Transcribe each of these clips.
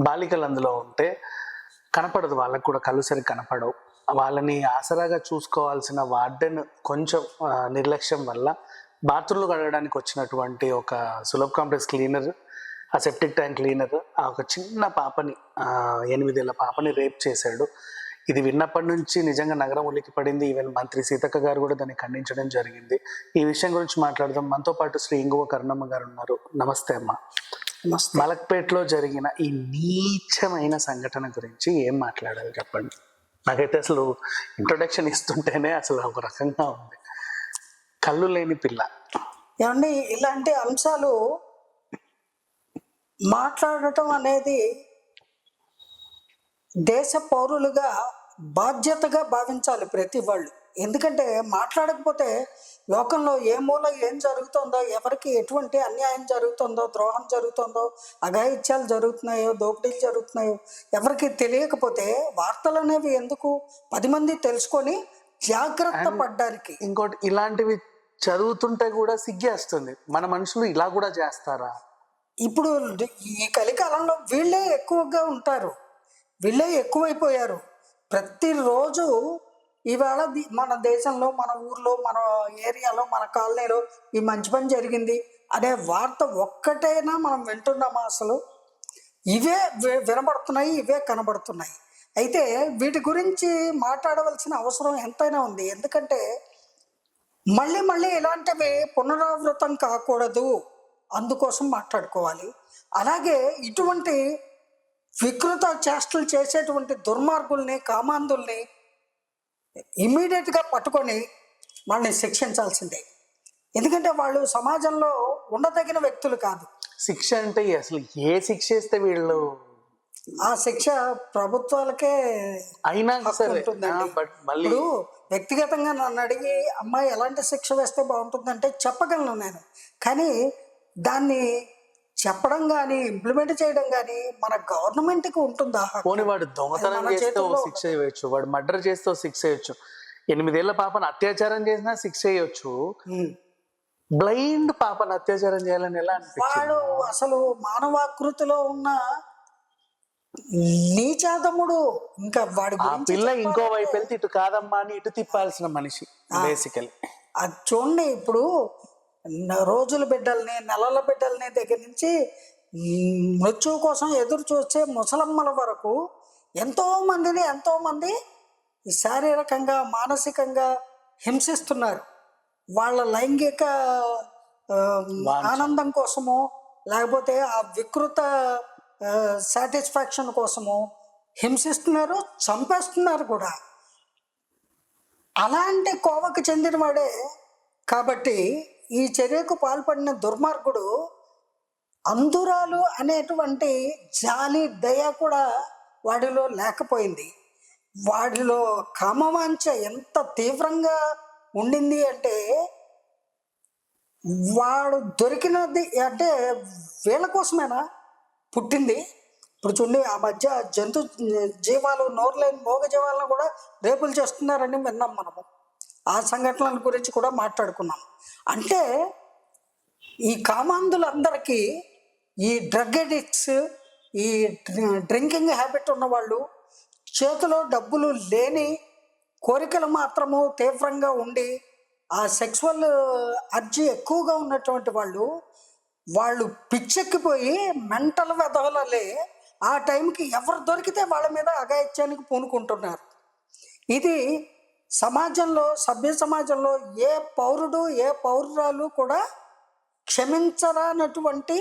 బాలికలు అందులో ఉంటే కనపడదు వాళ్ళకు కూడా కళ్ళు సరి కనపడవు. వాళ్ళని ఆసరాగా చూసుకోవాల్సిన వార్డెన్ కొంచెం నిర్లక్ష్యం వల్ల బాత్రూమ్లు కడగడానికి వచ్చినటువంటి ఒక సులభ్ కాంప్లెక్స్ క్లీనర్ ఆ సెప్టిక్ ట్యాంక్ క్లీనర్ ఆ ఒక చిన్న పాపని ఆ, ఎనిమిదేళ్ళ పాపని రేప్ చేశాడు. ఇది విన్నప్పటి నుంచి నిజంగా నగరం ఉలికి పడింది. ఈవెన్ మంత్రి సీతక్క గారు కూడా దాన్ని ఖండించడం జరిగింది. ఈ విషయం గురించి మాట్లాడదాం. మనతో పాటు శ్రీ ఇంగువ కరుణమ్మ గారు ఉన్నారు. నమస్తే అమ్మ. మలక్పేటలో జరిగిన ఈ నీచమైన సంఘటన గురించి ఏం మాట్లాడాలి చెప్పండి? నాకైతే అసలు ఇంట్రొడక్షన్ ఇస్తుంటేనే అసలు ఒక రకంగా ఉంది. కళ్ళు లేని పిల్ల. ఏమండి ఇలాంటి అంశాలు మాట్లాడటం అనేది దేశ పౌరులుగా బాధ్యతగా భావించాలి ప్రతి వాళ్ళు. ఎందుకంటే మాట్లాడకపోతే లోకంలో ఏ మూల ఏం జరుగుతుందో ఎవరికి ఎటువంటి అన్యాయం జరుగుతుందో ద్రోహం జరుగుతుందో అఘాయిత్యాలు జరుగుతున్నాయో దోపిడీలు జరుగుతున్నాయో ఎవరికి తెలియకపోతే వార్తలు అనేవి ఎందుకు? పది మంది తెలుసుకొని జాగ్రత్త పడ్డానికి. ఇంకోటి ఇలాంటివి చదువుతుంటే కూడా సిగ్గేస్తుంది. మన మనుషులు ఇలా కూడా చేస్తారా? ఇప్పుడు ఈ కలికాలంలో వీళ్ళే ఎక్కువగా ఉంటారు. వీళ్ళే ఎక్కువైపోయారు. ప్రతిరోజు ఇవాళ మన దేశంలో మన ఊర్లో మన ఏరియాలో మన కాలనీలో ఈ మంచి పని జరిగింది అనే వార్త ఒక్కటైనా మనం వింటున్నామా అసలు? ఇవే వి- వినబడుతున్నాయి ఇవే కనబడుతున్నాయి. అయితే వీటి గురించి మాట్లాడవలసిన అవసరం ఎంతైనా ఉంది. ఎందుకంటే మళ్ళీ మళ్ళీ ఇలాంటివి పునరావృతం కాకూడదు. అందుకోసం మాట్లాడుకోవాలి. అలాగే ఇటువంటి వికృత చేష్టలు చేసేటువంటి దుర్మార్గుల్ని కామాంధుల్ని ఇమ్మీడియట్గా పట్టుకొని వాళ్ళని శిక్షించాల్సిందే. ఎందుకంటే వాళ్ళు సమాజంలో ఉండదగిన వ్యక్తులు కాదు. శిక్ష అంటే అసలు ఏ శిక్ష ఇస్తే వీళ్ళు? ఆ శిక్ష ప్రభుత్వాలకే అయినా సరే. బట్ మళ్ళీ ఇప్పుడు వ్యక్తిగతంగా నన్ను అడిగి అమ్మాయి ఎలాంటి శిక్ష వేస్తే బాగుంటుందంటే చెప్పగలను నేను. కానీ దాన్ని చెప్పడం కానీ ఇంప్లిమెంట్ చేయడం కానీ మన గవర్నమెంట్కి ఉంటుందా? హక్కు? పోనీ వాడు దొంగతనం చేస్తే శిక్ష వేయొచ్చు వాడు మర్డర్ చేస్తే శిక్ష వేయొచ్చు ఎనిమిదేళ్ళ పాపను అత్యాచారం చేసినా శిక్ష వేయొచ్చు. ఉమ్. బ్లైండ్ పాపను అత్యాచారం చేయాలని ఎలా వాడు అసలు మానవాకృతిలో ఉన్న నీచాదముడు. ఇంకా వాడి పిల్ల ఇంకో వైపు వెళ్తే ఇటు కాదమ్మా అని ఇటు తిప్పాల్సిన మనిషి బేసికలీ అది చూడండి ఇప్పుడు రోజుల బిడ్డల్ని నెలల బిడ్డల్ని దగ్గర నుంచి మృత్యువు కోసం ఎదురు చూసే ముసలమ్మల వరకు ఎంతో మందిని ఎంతో మంది శారీరకంగా మానసికంగా హింసిస్తున్నారు. వాళ్ళ లైంగిక ఆనందం కోసమో లేకపోతే ఆ వికృత సాటిస్ఫాక్షన్ కోసమో హింసిస్తున్నారు చంపేస్తున్నారు కూడా. అలాంటి కోవకు చెందినవాడే కాబట్టి ఈ చర్యకు పాల్పడిన దుర్మార్గుడు అందురాలు అనేటువంటి జాలి దయ కూడా వాడిలో లేకపోయింది. వాడిలో కామవాంఛ ఎంత తీవ్రంగా ఉండింది అంటే వాడు దొరికినది అంటే వీళ్ళ కోసమేనా? పుట్టింది. ఇప్పుడు చూడండి ఆ మధ్య జంతు జీవాలు నోరులేని మోగ జీవాలను కూడా రేపులు చేస్తున్నారని విన్నాం మనము. ఆ సంఘటనల గురించి కూడా మాట్లాడుకున్నాం. అంటే ఈ కామాంధులందరికీ ఈ డ్రగ్ ఎడిక్ట్స్ ఈ డ్రింకింగ్ హ్యాబిట్ ఉన్నవాళ్ళు చేతిలో డబ్బులు లేని కోరికలు మాత్రము తీవ్రంగా ఉండి ఆ సెక్సువల్ అర్జీ ఎక్కువగా ఉన్నటువంటి వాళ్ళు వాళ్ళు పిచ్చెక్కిపోయి మెంటల్ వెదవలలే ఆ టైంకి ఎవరు దొరికితే వాళ్ళ మీద అగాయిత్యానికి పూనుకుంటున్నారు. ఇది సమాజంలో సభ్య సమాజంలో ఏ పౌరుడు ఏ పౌరురాలు కూడా క్షమించరానటువంటి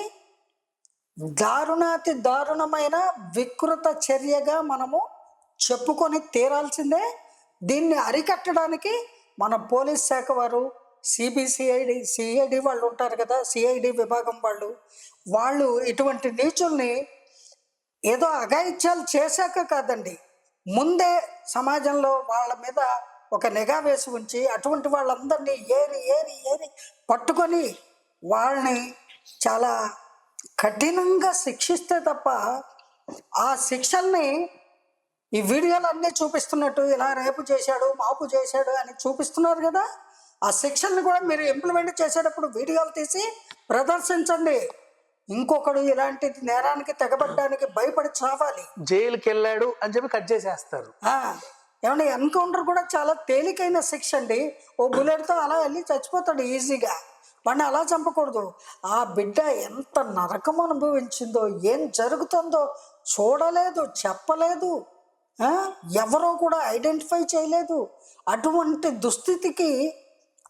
దారుణాతి దారుణమైన వికృత చర్యగా మనము చెప్పుకొని తీరాల్సిందే. దీన్ని అరికట్టడానికి మన పోలీస్ శాఖ వారు సిబిసిఐడి సిఐడి వాళ్ళు ఉంటారు కదా సిఐడి విభాగం వాళ్ళు వాళ్ళు ఇటువంటి నీచుల్ని ఏదో అఘాయిత్యాలు చేశాక కాదండి. ముందే సమాజంలో వాళ్ళ మీద ఒక నిఘా వేసి ఉంచి అటువంటి వాళ్ళందరినీ ఏరి ఏరి ఏరి పట్టుకొని వాళ్ళని చాలా కఠినంగా శిక్షిస్తే తప్ప ఆ శిక్షల్ని ఈ వీడియోలు అన్నీ చూపిస్తున్నట్టు ఇలా రేపు చేశాడు మాపు చేశాడు అని చూపిస్తున్నారు కదా ఆ శిక్షల్ని కూడా మీరు ఇంప్లిమెంట్ చేసేటప్పుడు వీడియోలు తీసి ప్రదర్శించండి. ఇంకొకడు ఇలాంటి నేరానికి తెగబడ్డానికి భయపడి చావాలి. జైలుకి వెళ్ళాడు అని చెప్పి కట్ చేసేస్తారు. ఏమన్నా ఎన్కౌంటర్ కూడా చాలా తేలికైన శిక్ష అండి. ఓ బుల్లెట్తో అలా వెళ్ళి చచ్చిపోతాడు ఈజీగా. వాడిని అలా చంపకూడదు. ఆ బిడ్డ ఎంత నరకం అనుభవించిందో ఏం జరుగుతుందో చూడలేదు చెప్పలేదు. ఎవరో కూడా ఐడెంటిఫై చేయలేదు. అటువంటి దుస్థితికి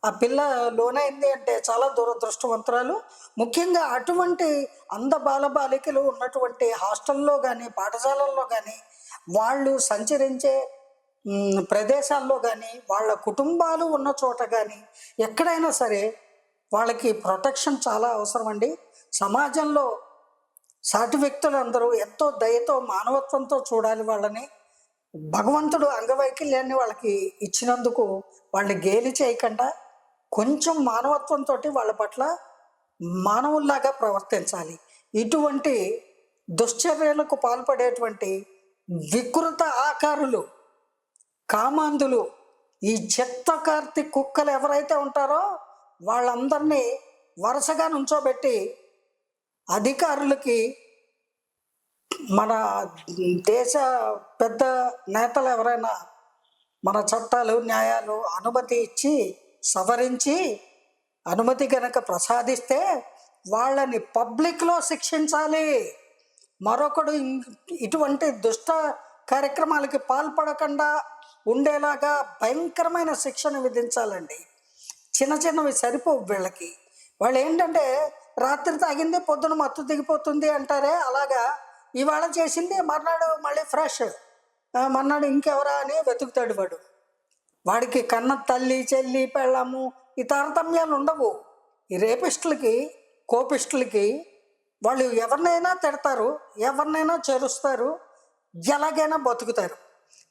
ఆ పిల్ల లోనైంది అంటే చాలా దురదృష్టవంతురాలు. ముఖ్యంగా అటువంటి అంద బాలబాలికలు ఉన్నటువంటి హాస్టల్లో కానీ పాఠశాలల్లో కానీ వాళ్ళు సంచరించే ప్రదేశాల్లో కానీ వాళ్ళ కుటుంబాలు ఉన్న చోట కానీ ఎక్కడైనా సరే వాళ్ళకి ప్రొటెక్షన్ చాలా అవసరం అండి సమాజంలో సాటి వ్యక్తులందరూ ఎంతో దయతో మానవత్వంతో చూడాలి వాళ్ళని. భగవంతుడు అంగవైకల్యాన్ని వాళ్ళకి ఇచ్చినందుకు వాళ్ళని గేలి చేయకుండా కొంచెం మానవత్వంతో వాళ్ళ పట్ల మానవుల్లాగా ప్రవర్తించాలి. ఇటువంటి దుశ్చర్యలకు పాల్పడేటువంటి వికృత ఆకారులు కామాంధులు ఈ చెత్త కార్తి కుక్కలు ఎవరైతే ఉంటారో వాళ్ళందరినీ వరుసగా నుంచోబెట్టి అధికారులకి మన దేశ పెద్ద నేతలు ఎవరైనా మన చట్టాలు న్యాయాలు అనుమతి ఇచ్చి సవరించి అనుమతి కనుక ప్రసాదిస్తే వాళ్ళని పబ్లిక్లో శిక్షించాలి. మరొకడు ఇటువంటి దుష్ట కార్యక్రమాలకి పాల్పడకుండా ఉండేలాగా భయంకరమైన శిక్షణ విధించాలండి. చిన్న చిన్నవి సరిపోవు వీళ్ళకి. వాళ్ళు ఏంటంటే రాత్రి తాగింది పొద్దున మత్తు దిగిపోతుంది అంటారే అలాగా ఇవాళ చేసింది మర్నాడు మళ్ళీ ఫ్రెష్. మర్నాడు ఇంకెవరా అని వెతుకుతాడు వాడు. వాడికి కన్న తల్లి చెల్లి పెళ్ళము ఈ తారతమ్యాలు ఉండవు. ఈ రేపిస్టులకి కోపిస్టులకి వాళ్ళు ఎవరినైనా తిడతారు ఎవరినైనా చేరుస్తారు ఎలాగైనా బతుకుతారు.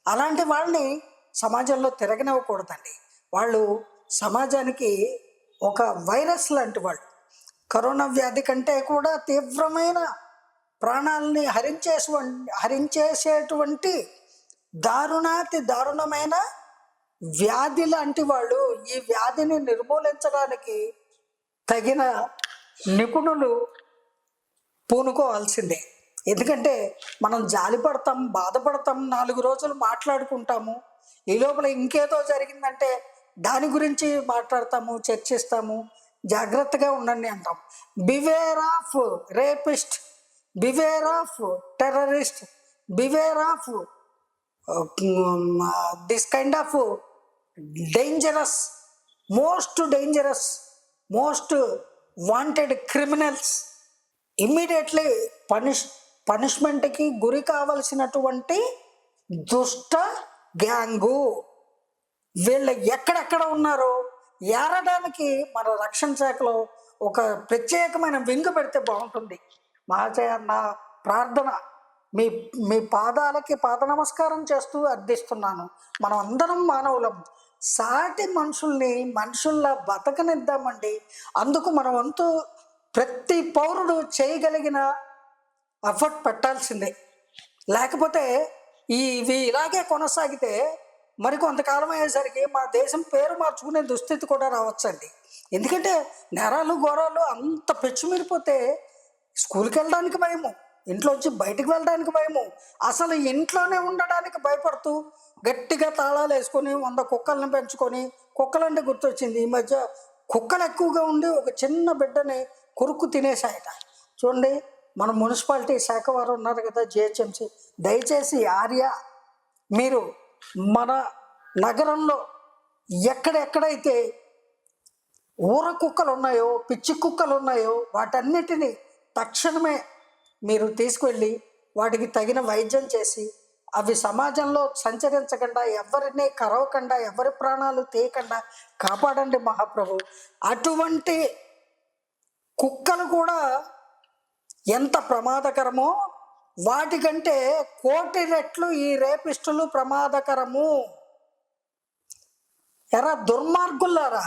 అలాంటి వాళ్ళని సమాజంలో తిరగనివ్వకూడదండి. వాళ్ళు సమాజానికి ఒక వైరస్ లాంటి వాళ్ళు. కరోనా వ్యాధి కంటే కూడా తీవ్రమైన ప్రాణాలని హరించేసు హరించేసేటువంటి దారుణాతి దారుణమైన వ్యాధి లాంటి వాళ్ళు ఈ వ్యాధిని నిర్మూలించడానికి తగిన నిపుణులు పూనుకోవాల్సిందే. ఎందుకంటే మనం జాలిపడతాం బాధపడతాం నాలుగు రోజులు మాట్లాడుకుంటాము ఈ లోపల ఇంకేదో జరిగిందంటే దాని గురించి మాట్లాడతాము చర్చిస్తాము. జాగ్రత్తగా ఉండండి అంటాం. Beware of rapist beware of terrorist beware of this kind of dangerous most dangerous most wanted criminals immediately punish పనిష్మెంట్కి గురి కావలసినటువంటి దుష్ట గ్యాంగు. వీళ్ళు ఎక్కడెక్కడ ఉన్నారో ఏరడానికి మన రక్షణ శాఖలో ఒక ప్రత్యేకమైన వింగు పెడితే బాగుంటుంది. మహాశయ నా ప్రార్థన. మీ మీ పాదాలకి పాద నమస్కారం చేస్తూ అర్థిస్తున్నాను. మనం అందరం మానవులం. సాటి మనుషుల్ని మనుషుల్లా బతకనిద్దామండి. అందుకు మన వంతు ప్రతి పౌరుడు చేయగలిగిన ఎఫర్ట్ పెట్టాల్సిందే. లేకపోతే ఈ ఇవి ఇలాగే కొనసాగితే మరి కొంతకాలం అయ్యేసరికి మా దేశం పేరు మార్చుకునే దుస్థితి కూడా రావచ్చండి. ఎందుకంటే నేరాలు ఘోరాలు అంత పెచ్చుమిరిపోతే స్కూల్కి వెళ్ళడానికి భయము ఇంట్లోంచి బయటికి వెళ్ళడానికి భయము అసలు ఇంట్లోనే ఉండడానికి భయపడుతూ గట్టిగా తాళాలు వేసుకొని వంద కుక్కల్ని పెంచుకొని కుక్కలంటే గుర్తొచ్చింది ఈ మధ్య కుక్కలు ఎక్కువగా ఉండి ఒక చిన్న బిడ్డని కొరుక్కు తినేసాయట చూడండి మన మున్సిపాలిటీ శాఖ వారు ఉన్నారు కదా జిహెచ్ఎంసి. దయచేసి ఆర్య మీరు మన నగరంలో ఎక్కడెక్కడైతే ఊర కుక్కలు ఉన్నాయో పిచ్చి కుక్కలు ఉన్నాయో వాటన్నిటిని తక్షణమే మీరు తీసుకువెళ్ళి వాటికి తగిన వైద్యం చేసి అవి సమాజంలో సంచరించకుండా ఎవరిని కరవకుండా ఎవరి ప్రాణాలు తీయకుండా కాపాడండి మహాప్రభు. అటువంటి కుక్కలు కూడా ఎంత ప్రమాదకరమో వాటికంటే కోటి రెట్లు ఈ రేపిస్టులు ప్రమాదకరము. ఎరా దుర్మార్గులారా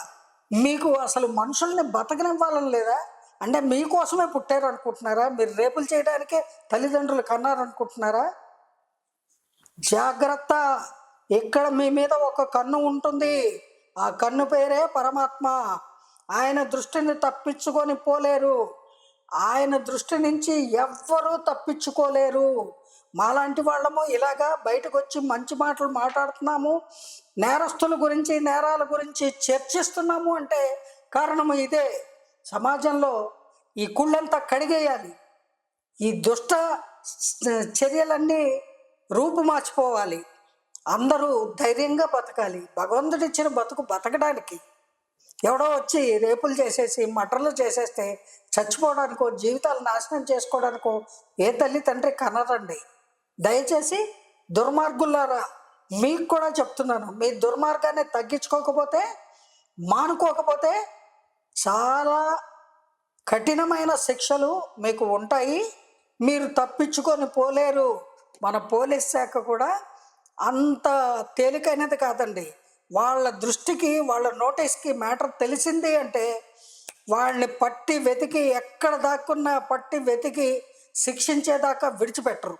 మీకు అసలు మనుషుల్ని బతకనివ్వాలని లేదా? అంటే మీకోసమే పుట్టారు అనుకుంటున్నారా మీరు రేపులు చేయడానికే తల్లిదండ్రులు కన్నారు అనుకుంటున్నారా జాగ్రత్త. ఇక్కడ మీ మీద ఒక కన్ను ఉంటుంది. ఆ కన్ను పేరే పరమాత్మ. ఆయన దృష్టిని తప్పించుకొని పోలేరు. ఆయన దృష్టి నుంచి ఎవ్వరూ తప్పించుకోలేరు. మాలాంటి వాళ్ళము ఇలాగా బయటకు వచ్చి మంచి మాటలు మాట్లాడుతున్నాము నేరస్తుల గురించి నేరాల గురించి చర్చిస్తున్నాము అంటే కారణము ఇదే. సమాజంలో ఈ కుళ్ళంతా కడిగేయాలి. ఈ దుష్ట చర్యలన్నీ రూపు మార్చిపోవాలి అందరూ ధైర్యంగా బతకాలి. భగవంతుడిచ్చిన బతుకు బతకడానికి ఎవడో వచ్చి రేపులు చేసేసి మటర్లు చేసేస్తే చచ్చిపోవడానికో జీవితాలు నాశనం చేసుకోవడానికో ఏ తల్లి తండ్రి కనరండి. దయచేసి దుర్మార్గులారా మీకు కూడా చెప్తున్నాను మీ దుర్మార్గాన్ని తగ్గించుకోకపోతే మానుకోకపోతే చాలా కఠినమైన శిక్షలు మీకు ఉంటాయి. మీరు తప్పించుకొని పోలేరు. మన పోలీస్ శాఖ కూడా అంత తేలికైనది కాదండి. వాళ్ళ దృష్టికి వాళ్ళ నోటీస్కి మ్యాటర్ తెలిసింది అంటే వాళ్ళని పట్టి వెతికి ఎక్కడ దాక్కున్నా పట్టి వెతికి శిక్షించేదాకా విడిచిపెట్టరు.